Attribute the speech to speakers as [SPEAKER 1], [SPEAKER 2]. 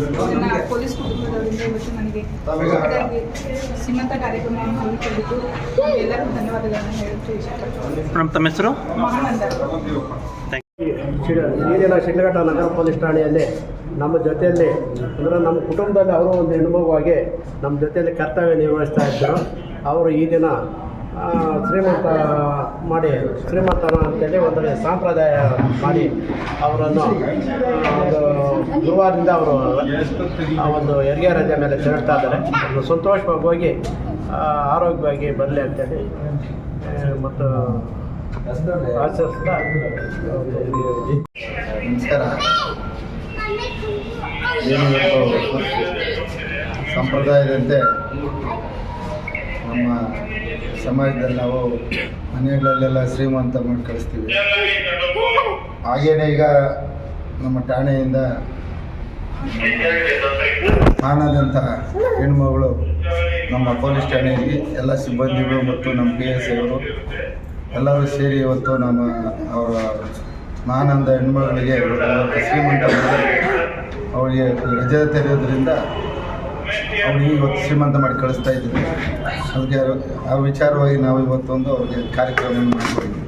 [SPEAKER 1] ನನ್ನ ಪೊಲೀಸ್ ಕುಟುಂಬದವರಿಂದ ಇವತ್ತು ನನಗೆ ಸೀಮಂತ ಕಾರ್ಯಕ್ರಮವನ್ನು ಹಮ್ಮಿಕೊಂಡಿದ್ದು ಎಲ್ಲರೂ ಧನ್ಯವಾದಗಳನ್ನು ಹೇಳಕ್ಕೆ ಇಷ್ಟಪಡ್ತೀನಿ.
[SPEAKER 2] ತಮ್ಮ ಹೆಸರು?
[SPEAKER 1] ಮಹಾನಂದ.
[SPEAKER 3] ಈಗಿನ ಶಿಡ್ಲಘಟ್ಟ ನಗರ ಪೊಲೀಸ್ ಠಾಣೆಯಲ್ಲಿ ನಮ್ಮ ಜೊತೆಯಲ್ಲಿ ಅಂದರೆ ನಮ್ಮ ಕುಟುಂಬದಲ್ಲಿ ಅವರು ಒಂದು ಹೆಣ್ಮಗುವಾಗಿ ನಮ್ಮ ಜೊತೆಯಲ್ಲಿ ಕರ್ತವ್ಯ ನಿರ್ವಹಿಸ್ತಾ ಇದ್ದರು. ಅವರು ಈ ದಿನ ಶ್ರೀಮಂತ ಮಾಡಿ ಶ್ರೀಮಂತನ ಅಂತೇಳಿ ಒಂದು ಸಂಪ್ರದಾಯ ಮಾಡಿ ಅವರನ್ನು ಒಂದು ಗುರುವಾರದಿಂದ ಅವರು ಆ, ಒಂದು ಹೆರಿಗೆ ರಜೆ ಮೇಲೆ ತೆರಳ್ತಾ ಇದ್ದಾರೆ. ಅವರು ಸಂತೋಷವಾಗಿ ಹೋಗಿ ಆರೋಗ್ಯವಾಗಿ ಬರಲಿ ಅಂತೇಳಿ ಮತ್ತು ಆಚರಿಸ್ತಾ
[SPEAKER 4] ಏನು ಸಂಪ್ರದಾಯದಂತೆ ನಮ್ಮ ಸಮಾಜದಲ್ಲಿ ನಾವು ಮನೆಗಳಲ್ಲೆಲ್ಲ ಶ್ರೀಮಂತ ಮಾಡಿ ಕಳಿಸ್ತೀವಿ. ಹಾಗೇನೆ ಈಗ ನಮ್ಮ ಠಾಣೆಯಿಂದ ಕಾಣದಂಥ ಹೆಣ್ಮಗಳು ನಮ್ಮ ಪೊಲೀಸ್ ಠಾಣೆಯಲ್ಲಿ ಎಲ್ಲ ಸಿಬ್ಬಂದಿಗಳು ಮತ್ತು ನಮ್ಮ ಪಿ ಎಸ್ ಅವರು ಎಲ್ಲರೂ ಸೇರಿ ಇವತ್ತು ನಮ್ಮ ಅವರ ನಾನಂದ ಹೆಣ್ಮಗಳಿಗೆ ಶ್ರೀಮಂತ ಅವರಿಗೆ ರಜೆ ತೆರೆಯೋದ್ರಿಂದ ಅವಳಿಗೆ ಇವತ್ತು ಶ್ರೀಮಂತ ಮಾಡಿ ಕಳಿಸ್ತಾ ಇದ್ದೀವಿ ಅದಕ್ಕೆ ಆ ವಿಚಾರವಾಗಿ ನಾವು ಇವತ್ತೊಂದು ಅವ್ರಿಗೆ ಕಾರ್ಯಕ್ರಮವನ್ನು ಮಾಡ್ಕೊಂಡಿದ್ದೀವಿ